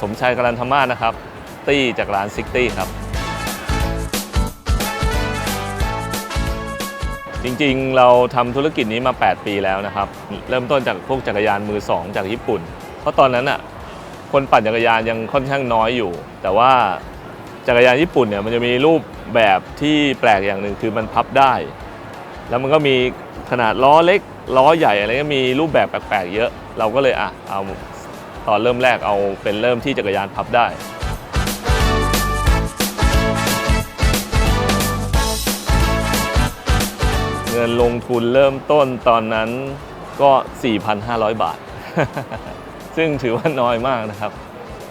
สมชายกรันธมานะครับ ตี้จากร้านซิกตี้ครับ จริงๆ เราทำธุรกิจนี้มา 8 ปีแล้วนะครับ เริ่มต้นจากพวกจักรยานมือ 2 จากญี่ปุ่น เพราะตอนนั้นอะคนปั่นจักรยานยังค่อนข้างน้อยอยู่ แต่ว่าจักรยานญี่ปุ่นเนี่ยมันจะมีรูปแบบที่แปลกอย่างหนึ่งคือมันพับได้ แล้วมันก็มีขนาดล้อเล็กล้อใหญ่อะไรก็มีรูปแบบแปลกๆเยอะ เราก็เลยอะเอา ตอนเริ่มแรกเอาเป็นเริ่มที่จักรยานพับได้เงินลงทุนเริ่มต้นตอนนั้นก็ 4,500 บาท ซึ่งถือว่าน้อยมากนะครับ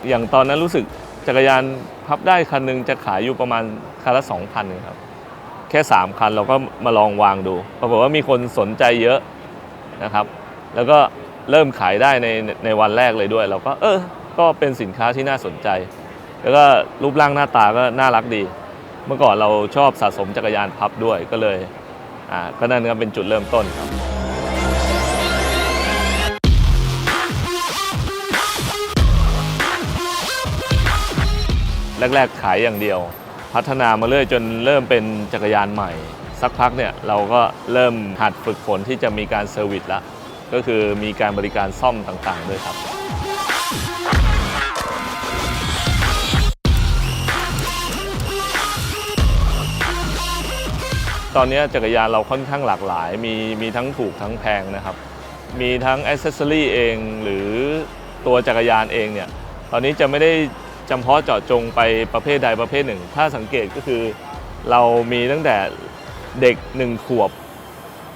อย่างตอนนั้นรู้สึกจักรยานพับได้คันหนึ่งจะขายอยู่ประมาณคันละ 2,000นึงครับ แค่ 3 คันเราก็มาลองวางดู ปรากฏว่ามีคนสนใจเยอะนะครับ แล้วก็ เริ่มขายได้ในในวันแรกเลยด้วย เราก็เออ ก็เป็นสินค้าที่น่าสนใจ แล้วก็รูปร่างหน้าตาก็น่ารักดี เมื่อก่อนเราชอบสะสมจักรยานพับด้วยก็เลยอ่าก็นั่นก็เป็นจุดเริ่มต้นครับแรกๆขายอย่างเดียว พัฒนามาเรื่อยจนเริ่มเป็นจักรยานใหม่ สักพักเนี่ยเราก็เริ่มหัดฝึกฝนที่จะมีการเซอร์วิสละ ก็คือมีการบริการซ่อมต่างๆด้วยครับ ตอนนี้จักรยานเราค่อนข้างหลากหลาย มีมีทั้งถูกทั้งแพงนะครับ มีทั้งอ c เซสซอรีเองหรือตัวจักรยานเองเนี่ย ตอนนี้จะไม่ได้จำเพาะเจาะจงไปประเภทใดประเภทหนึ่ง ถ้าสังเกตก็คือเรามีตั้งแต่เด็กหนึ่งขวบ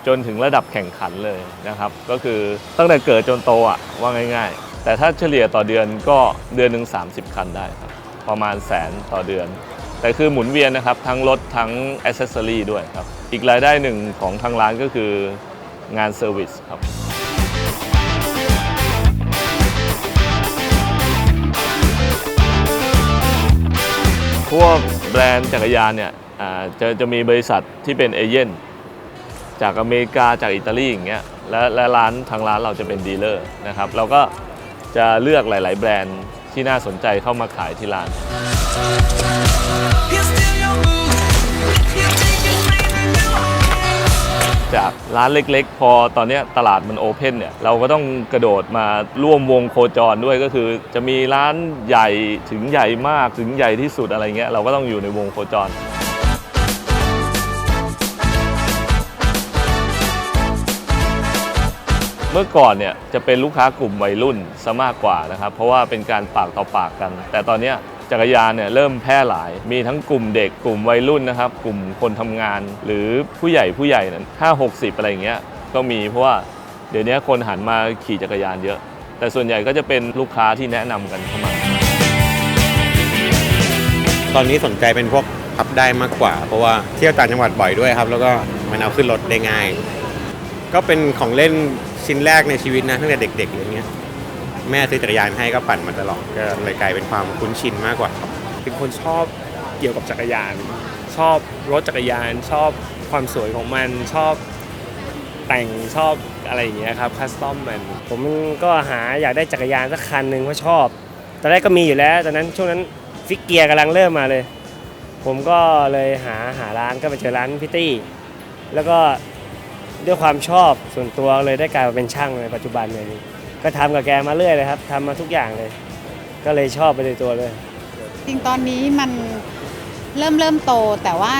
จนถึงระดับแข่งขันเลยนะครับ ก็คือตั้งแต่เกิดจนโตอะว่าง่าย ๆ แต่ถ้าเฉลี่ยต่อเดือนก็เดือนหนึ่ง30 คันได้ครับ ประมาณแสนต่อเดือน แต่คือหมุนเวียนนะครับ ทั้งรถทั้งอ c เซสซอรีด้วยครับ อีกรายได้หนึ่งของทางร้านก็คืองานเซอร์วิสครับพวกแบรนด์จักรยานเนี่ยจะจะมีบริษัทที่เป็นเอเย่น จากอเมริกาจากอิตาลีอย่างเงี้ยและและร้านทางร้านเราจะเป็นดีลเลอร์นะครับเราก็จะเลือกหลาย ๆ แบรนด์ที่น่าสนใจเข้ามาขายที่ร้านจากร้านเล็ก ๆ พอตอนนี้ตลาดมันโอเพนเนี่ยเราก็ต้องกระโดดมาร่วมวงโคจรด้วยก็คือ จะมีร้านใหญ่ถึงใหญ่มากถึงใหญ่ที่สุดอะไรเงี้ยเราก็ต้องอยู่ในวงโคจร เมื่อก่อนเนี่ยจะเป็นลูกค้ากลุ่มวัยรุ่นซะมากกว่านะครับ เพราะว่าเป็นการปากต่อปากกัน แต่ตอนนี้จักรยานเนี่ยเริ่มแพร่หลาย มีทั้งกลุ่มเด็กกลุ่มวัยรุ่นนะครับ กลุ่มคนทำงาน หรือผู้ใหญ่ผู้ใหญ่นั้นห้าหกสิบอะไรอย่างเงี้ยก็มีเพราะว่าเดี๋ยวนี้คนหันมาขี่จักรยานเยอะ แต่ส่วนใหญ่ก็จะเป็นลูกค้าที่แนะนำกันเข้ามา ตอนนี้สนใจเป็นพวกพับได้มากกว่า เพราะว่าเที่ยวต่างจังหวัดบ่อยด้วยครับ แล้วก็มันเอาขึ้นรถได้ง่าย ก็เป็นของเล่น ชิ้นแรกในชีวิตนะตั้งแต่เด็กๆอย่างเงี้ยแม่ซื้อจักรยานให้ก็ปั่นมาตลอดก็เลยกลายเป็นความคุ้นชินมากกว่าครับเป็นคนชอบเกี่ยวกับจักรยาน ชอบรถจักรยาน ชอบความสวยของมันชอบแต่งชอบอะไรอย่างเงี้ยครับคัสตอมมัน ผมก็หาอยากได้จักรยานสักคันหนึ่งเพราะชอบตอนแรกก็มีอยู่แล้วตอนนั้นช่วงนั้นฟิกเกียร์กำลังเริ่มมาเลย ผมก็เลยหาหาร้านก็ไปเจอร้านพิตตี้ แล้วก็ ด้วยความชอบส่วนตัวเลยได้กลายมาเป็นช่างในปัจจุบันเลยก็ทำกับแกมาเรื่อยเลยครับทำมาทุกอย่างเลย ก็เลยชอบไปในตัวเลย จริงตอนนี้มันเริ่มเริ่มโตแต่ว่า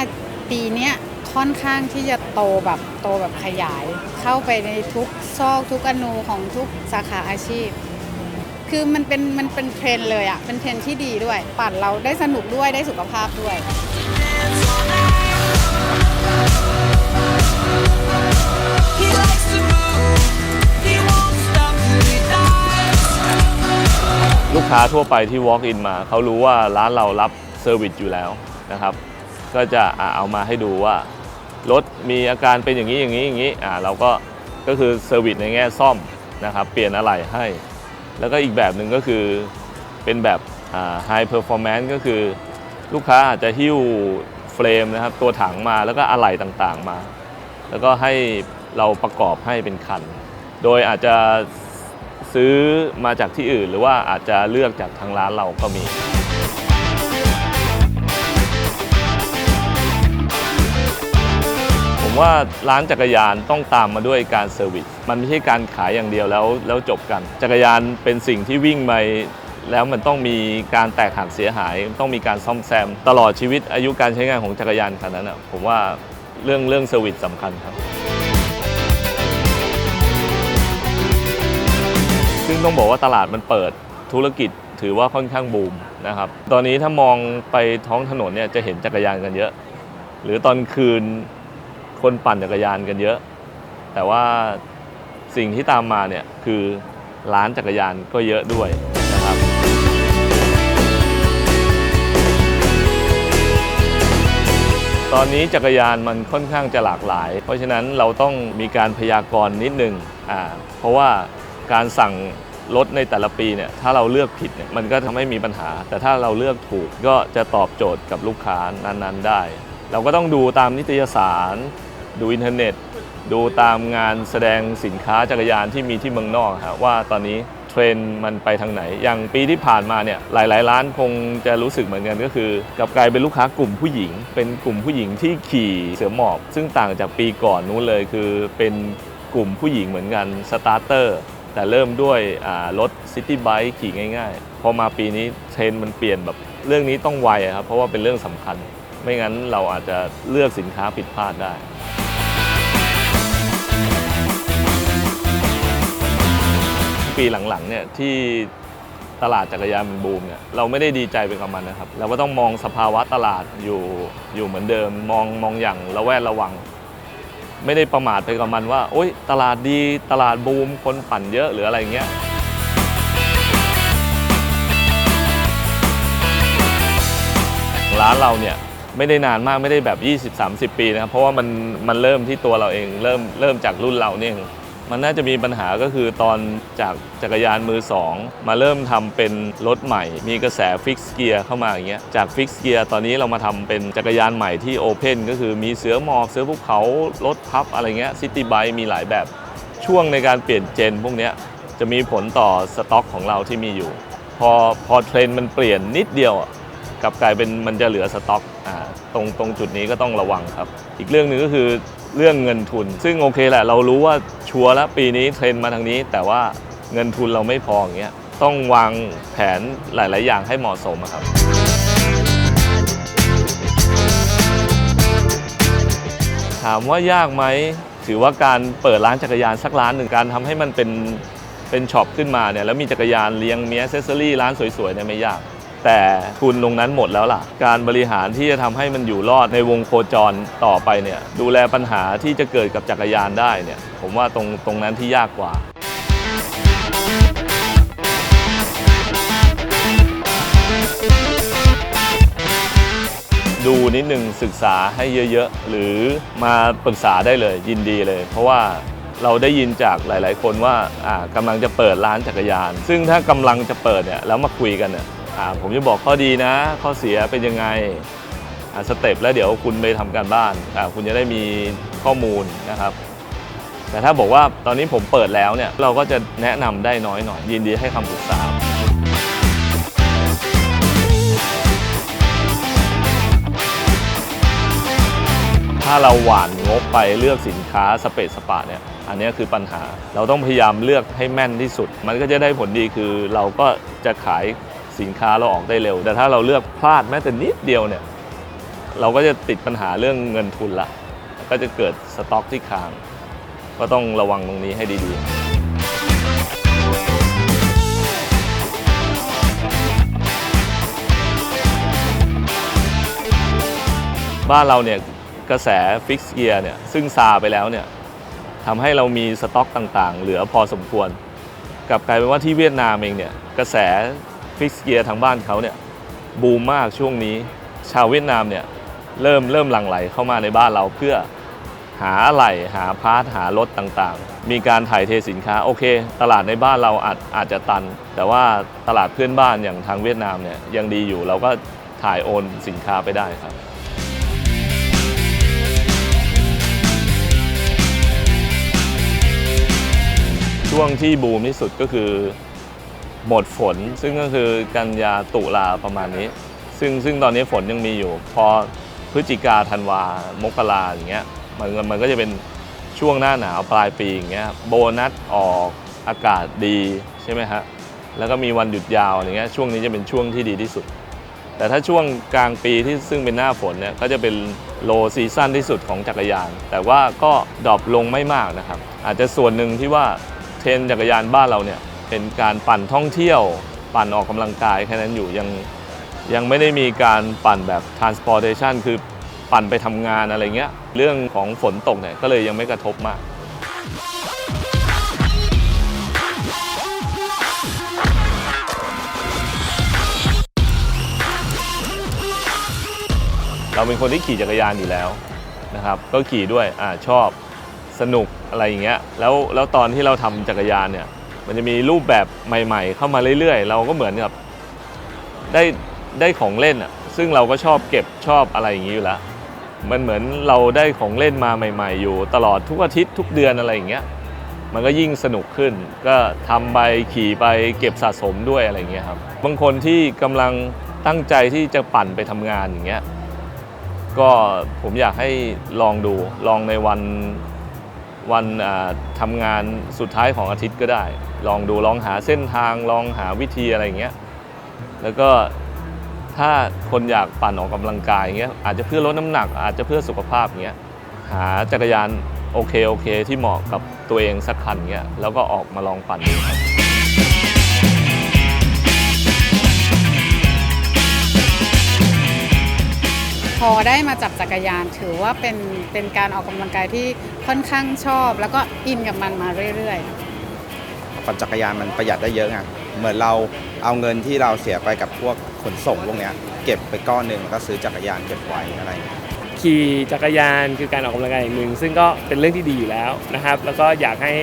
ปีเนี้ยค่อนข้างที่จะโตแบบโตแบบขยาย เข้าไปในทุกซอกทุกอนูของทุกสาขาอาชีพ คือมันเป็นมันเป็นเทรนเลยอะเป็นเทรนที่ดีด้วย ปั่นเราได้สนุกด้วยได้สุขภาพด้วย ลูกค้าทั่วไปที่ walk in มา เขารู้ว่าร้านเรารับเซอร์วิสอยู่แล้วนะครับ ก็จะเอามาให้ดูว่ารถมีอาการเป็นอย่างนี้อย่างนี้อย่างนี้อ่าเราก็ก็คือเซอร์วิสในแง่ซ่อมนะครับเปลี่ยนอะไรให้ แล้วก็อีกแบบหนึ่งก็คือเป็นแบบอ่า high performance ก็คือลูกค้าอาจจะหิ้วเฟรมนะครับตัวถังมาแล้วก็อะไหล่ต่างๆมา แล้วก็ให้เราประกอบให้เป็นคัน โดยอาจจะ ซื้อมาจากที่อื่น หรือว่าอาจจะเลือกจากทางร้านเราก็มีผมว่าร้านจักรยานต้องตามมาด้วยการเซอร์วิส มันไม่ใช่การขายอย่างเดียวแล้วแล้วจบกัน จักรยานเป็นสิ่งที่วิ่งไปแล้วมันต้องมีการแตกหักเสียหาย ต้องมีการซ่อมแซม ตลอดชีวิตอายุการใช้งานของจักรยานคันนั้นนะผมว่าเรื่องเรื่องเซอร์วิสสำคัญครับ ซึ่งต้องบอกว่าตลาดมันเปิดธุรกิจถือว่าค่อนข้างบูมนะครับ ตอนนี้ถ้ามองไปท้องถนนเนี่ยจะเห็นจักรยานกันเยอะ หรือตอนคืนคนปั่นจักรยานกันเยอะ แต่ว่าสิ่งที่ตามมาเนี่ยคือร้านจักรยานก็เยอะด้วยนะครับตอนนี้จักรยานมันค่อนข้างจะหลากหลาย เพราะฉะนั้นเราต้องมีการพยากรณ์นิดนึงอ่าเพราะว่า การสั่งรถในแต่ละปีเนี่ยถ้าเราเลือกผิดเนี่ยมันก็ทำให้มีปัญหา แต่ถ้าเราเลือกถูกก็จะตอบโจทย์กับลูกค้านั้นๆได้ เราก็ต้องดูตามนิตยสาร ดูอินเทอร์เน็ต ดูตามงานแสดงสินค้าจักรยานที่มีที่เมืองนอกครับว่าตอนนี้เทรนมันไปทางไหน อย่างปีที่ผ่านมาเนี่ยหลายๆ ร้านคงจะรู้สึกเหมือนกันก็คือ กับกลายเป็นลูกค้ากลุ่มผู้หญิง เป็นกลุ่มผู้หญิงที่ขี่เสือหมอบ ซึ่งต่างจากปีก่อนนู้นเลยคือเป็นกลุ่มผู้หญิงเหมือนกันสตาร์เตอร์ แต่เริ่มด้วยรถซิตี้ไบค์ขี่ง่ายๆ พอมาปีนี้เทรนด์มันเปลี่ยนแบบเรื่องนี้ต้องไวครับ เพราะว่าเป็นเรื่องสำคัญ ไม่งั้นเราอาจจะเลือกสินค้าผิดพลาดได้ ปีหลังๆเนี่ยที่ตลาดจักรยานมันบูมเนี่ยเราไม่ได้ดีใจไปกับมันนะครับ เราก็ต้องมองสภาวะตลาดอยู่อยู่เหมือนเดิม มองมองอย่างระแวดระวัง ไม่ได้ประมาทไปกับมันว่า โอ๊ยตลาดดีตลาดบูมคนปั่นเยอะหรืออะไรเงี้ยร้านเราเนี่ยไม่ได้นานมากไม่ได้แบบ 20-30 ปีนะครับ เพราะว่ามันมันเริ่มที่ตัวเราเองเริ่มเริ่มจากรุ่นเราเนี่ย มันน่าจะมีปัญหาก็คือตอนจากจักรยานมือ 2 มาเริ่มทำเป็นรถใหม่ มีกระแสฟิกเกียร์เข้ามาอย่างเงี้ยจากฟิกเกียร์ตอนนี้เรามาทำเป็นจักรยานใหม่ที่โอเพนก็คือมีเสือหมอบเสือภูเขารถพับอะไรเงี้ยซิตี้ไบค์มีหลายแบบช่วงในการเปลี่ยนเจนพวกเนี้ยจะมีผลต่อสต็อกของเราที่มีอยู่ พอพอเทรนด์มันเปลี่ยนนิดเดียวกลับกลายเป็นมันจะเหลือสต็อกอ่าตรงตรงจุดนี้ก็ต้องระวังครับ อีกเรื่องหนึ่งก็คือ เรื่องเงินทุน ซึ่งโอเคแหละ เรารู้ว่าชัวร์แล้วปีนี้เทรนมาทางนี้ แต่ว่าเงินทุนเราไม่พออย่างเงี้ยต้องวางแผนหลาย ๆ อย่างให้เหมาะสมครับถามว่ายากไหมถือว่าการเปิดร้านจักรยานสักร้านหนึ่งการทำให้มันเป็นเป็นช็อปขึ้นมาเนี่ยแล้วมีจักรยานเลี้ยงมีอเซสซอรี่ร้านสวยๆเนี่ยไม่ยาก แต่ทุนตรงนั้นหมดแล้วล่ะ การบริหารที่จะทำให้มันอยู่รอดในวงโคจรต่อไปเนี่ยดูแลปัญหาที่จะเกิดกับจักรยานได้เนี่ยผมว่าตรงตรงนั้นที่ยากกว่าดูนิดหนึ่งศึกษาให้เยอะๆ หรือมาปรึกษาได้เลยยินดีเลย เพราะว่าเราได้ยินจากหลาย ๆ คนว่าอ่ากำลังจะเปิดร้านจักรยาน ซึ่งถ้ากำลังจะเปิดเนี่ยแล้วมาคุยกันเนี่ย ผมจะบอกข้อดีนะ ข้อเสียเป็นยังไงสเต็ปแล้วเดี๋ยวคุณไปทำการบ้านอ่าคุณจะได้มีข้อมูลนะครับ แต่ถ้าบอกว่าตอนนี้ผมเปิดแล้วเนี่ย เราก็จะแนะนำได้น้อยหน่อย ยินดีให้คำปรึกษาถ้าเราหวานงบไปเลือกสินค้าสเปซสปะเนี่ยอันนี้คือปัญหาเราต้องพยายามเลือกให้แม่นที่สุด มันก็จะได้ผลดีคือเราก็จะขาย สินค้าเราออกได้เร็ว แต่ถ้าเราเลือกพลาดแม้แต่นิดเดียวเนี่ยเราก็จะติดปัญหาเรื่องเงินทุนละก็จะเกิดสต็อกที่ค้าง ก็ต้องระวังตรงนี้ให้ดีๆบ้านเราเนี่ยกระแสฟิกเกียร์เนี่ยซึ่งซาไปแล้วเนี่ยทำให้เรามีสต็อกต่างๆ เหลือพอสมควรกลับกลายเป็นว่าที่เวียดนามเองเนี่ยกระแส ฟิกเกียร์ทางบ้านเขาเนี่ยบูมมากช่วงนี้ชาวเวียดนามเนี่ยเริ่มเริ่มหลั่งไหลเข้ามาในบ้านเราเพื่อหาอะไหล่หาพาร์ทหารถต่างๆ มีการถ่ายเทสินค้าโอเค ตลาดในบ้านเราอาจอาจจะตัน แต่ว่าตลาดเพื่อนบ้านอย่างทางเวียดนามเนี่ยยังดีอยู่เราก็ถ่ายโอนสินค้าไปได้ครับช่วงที่บูมที่สุดก็คือ หมดฝน ซึ่งก็คือกันยาตุลาประมาณนี้ ซึ่งซึ่งตอนนี้ฝนยังมีอยู่ พอพฤศจิกาธันวามกราอย่างเงี้ยมันมันก็จะเป็นช่วงหน้าหนาวปลายปีอย่างเงี้ยโบนัสออกอากาศดีใช่ไหมฮะแล้วก็มีวันหยุดยาวอย่างเงี้ยช่วงนี้จะเป็นช่วงที่ดีที่สุด แต่ถ้าช่วงกลางปีที่ซึ่งเป็นหน้าฝนเนี่ยก็จะเป็นโลซีซั่นที่สุดของจักรยาน แต่ว่าก็ดรอปลงไม่มากนะครับ อาจจะส่วนหนึ่งที่ว่าเทรนจักรยานบ้านเราเนี่ย เป็นการปั่นท่องเที่ยว ปั่นออกกำลังกายแค่นั้นอยู่ยังยังไม่ได้มีการปั่นแบบ transportation คือปั่นไปทำงานอะไรเงี้ย เรื่องของฝนตกเนี่ยก็เลยยังไม่กระทบมากเราเป็นคนที่ขี่จักรยานอยู่แล้วนะครับก็ขี่ด้วยอ่าชอบสนุกอะไรอย่างเงี้ยแล้วแล้วตอนที่เราทำจักรยานเนี่ย มันจะมีรูปแบบใหม่ ๆ เข้ามาเรื่อยๆ เราก็เหมือนกับได้ได้ของเล่นอะซึ่งเราก็ชอบเก็บชอบอะไรอย่างนี้อยู่แล้วมันเหมือนเราได้ของเล่นมาใหม่ ๆ อยู่ ตลอดทุกอาทิตย์ทุกเดือนอะไรอย่างเงี้ยมันก็ยิ่งสนุกขึ้น ก็ทำไปขี่ไปเก็บสะสมด้วยอะไรอย่างเงี้ยครับบางคนที่กำลังตั้งใจที่จะปั่นไปทำงานอย่างเงี้ยก็ผมอยากให้ลองดูลองในวัน วันทำทำงานสุดท้ายของอาทิตย์ก็ได้ ลองดูลองหาเส้นทางลองหาวิธีอะไรอย่างเงี้ยแล้วก็ถ้าคนอยากปั่นออกกำลังกายอย่างเงี้ยอาจจะเพื่อลดน้ำหนัก อาจจะเพื่อสุขภาพอย่างเงี้ยหาจักรยานโอเคโอเคที่เหมาะกับตัวเองสักคันเงี้ยแล้วก็ออกมาลองปั่นดูครับ อได้มาจับจักรยาน ถือว่าเป็นเป็นการออกกำลังกายที่ค่อนข้างชอบ แล้วก็อินกับมันมาเรื่อยๆปั่นจักรยานมันประหยัดได้เยอะไงเหมือนเราเอาเงินที่เราเสียไปกับพวกขนส่งพวกเนี้ยเก็บไปก้อนหนึ่งแล้วก็ซื้อจักรยานเก็บไว้อะไรอย่างเงี้ย ขี่จักรยานคือการออกกำลังกายอย่างหนึ่งซึ่งก็เป็นเรื่องที่ดีอยู่แล้วนะครับแล้วก็อยากให้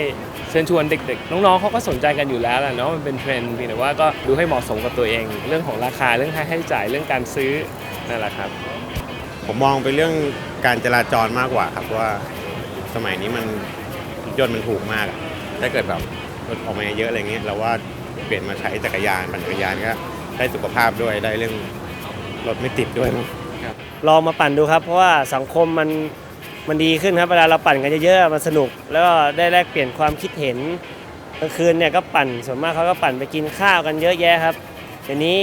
เชิญชวนเด็กๆ น้องๆเขาก็สนใจกันอยู่แล้วแหละเนาะมันเป็นเทรนด์เพียงแต่ว่าก็ดูให้เหมาะสมกับตัวเอง เรื่องของราคาเรื่องค่าใช้จ่ายเรื่องการซื้อนั่นแหละครับ ผมมองไปเรื่องการจราจรมากกว่าครับว่าสมัยนี้มันรถยนต์มันถูกมากอะถ้าเกิดแบบรถออกมาเยอะอะไรเงี้ยเราว่าเปลี่ยนมาใช้จักรยานปั่นจักรยานก็ได้สุขภาพด้วยได้เรื่องรถไม่ติดด้วยมั้ง ลองมาปั่นดูครับ เพราะว่าสังคมมันมันดีขึ้นครับเวลาเราปั่นกันเยอะๆมันสนุก แล้วก็ได้แลกเปลี่ยนความคิดเห็นกลางคืนเนี่ยก็ปั่นส่วนมากเขาก็ปั่นไปกินข้าวกันเยอะแยะครับเดี๋ยวนี้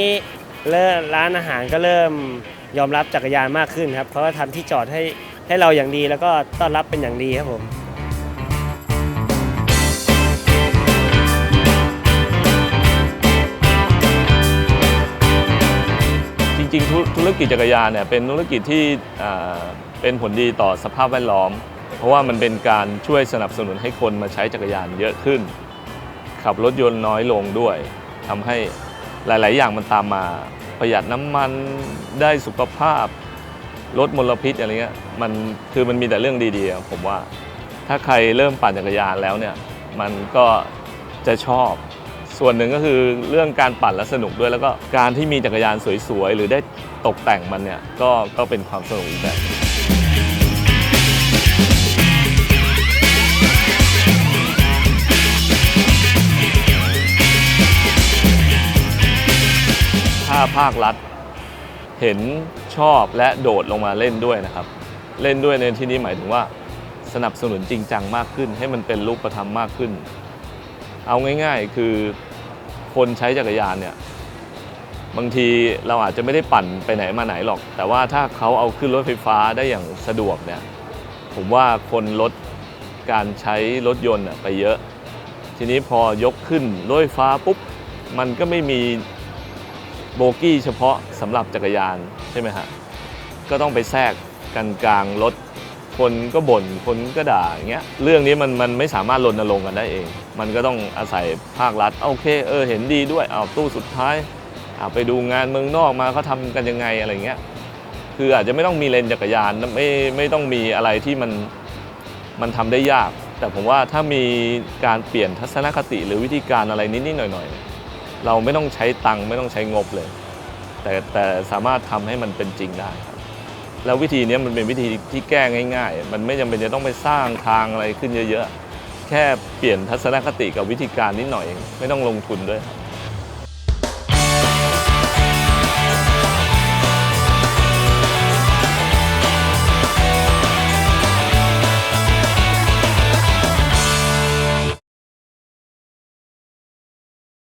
เริ่มร้านอาหารก็เริ่ม ยอมรับจักรยานมากขึ้นครับเขาก็ทำที่จอดให้ให้เราอย่างดีแล้วก็ต้อนรับเป็นอย่างดีครับผมจริงๆธุรกิจจักรยานเนี่ยเป็นธุรกิจที่เป็นผลดีต่อสภาพแวดล้อม เพราะว่ามันเป็นการช่วยสนับสนุนให้คนมาใช้จักรยานเยอะขึ้น ขับรถยนต์น้อยลงด้วยทำให้หลาย ๆ อย่างมันตามมา ประหยัดน้ำมันได้สุขภาพ ลดมลพิษอะไรเงี้ยมันคือมันมีแต่เรื่องดีๆ ผมว่า ถ้าใครเริ่มปั่นจักรยานแล้วเนี่ยมันก็จะชอบ ส่วนหนึ่งก็คือเรื่องการปั่นและสนุกด้วย แล้วก็การที่มีจักรยานสวยๆ หรือได้ตกแต่งมันเนี่ยก็ก็เป็นความสนุกอีกแบบาภาครัฐ เห็นชอบและโดดลงมาเล่นด้วยนะครับ เล่นด้วยในที่นี้หมายถึงว่าสนับสนุนจริงจังมากขึ้น ให้มันเป็นรูปธรรมมากขึ้น เอาง่าย ๆ คือคนใช้จักรยานเนี่ยบางทีเราอาจจะไม่ได้ปั่นไปไหนมาไหนหรอก แต่ว่าถ้าเขาเอาขึ้นรถไฟฟ้าได้อย่างสะดวกเนี่ยผมว่าคนลดการใช้รถยนต์ไปเยอะ ทีนี้พอยกขึ้นรถไฟฟ้าปุ๊บมันก็ไม่มี โบกี้เฉพาะสำหรับจักรยานใช่ไหมฮะก็ต้องไปแทรกกันกลางรถคนก็บ่นคนก็ด่าอย่างเงี้ยเรื่องนี้มันมันไม่สามารถรณรงค์กันได้เอง มันก็ต้องอาศัยภาครัฐโอเคเออเห็นดีด้วยเอาตู้สุดท้ายเอาไปดูงานเมืองนอกมาเขาทำกันยังไงอะไรเงี้ยคืออาจจะไม่ต้องมีเลนจักรยานไม่ไม่ต้องมีอะไรที่มันมันทำได้ยาก แต่ผมว่าถ้ามีการเปลี่ยนทัศนคติหรือวิธีการอะไรนิดๆหน่อยๆ เราไม่ต้องใช้ตังค์ไม่ต้องใช้งบเลย แต่แต่สามารถทำให้มันเป็นจริงได้ครับแล้ววิธีนี้มันเป็นวิธีที่แก้ง่าย ๆ มันไม่จำเป็นจะต้องไปสร้างทางอะไรขึ้นเยอะๆ แค่เปลี่ยนทัศนคติกับวิธีการนิดหน่อยเองไม่ต้องลงทุนด้วยครับ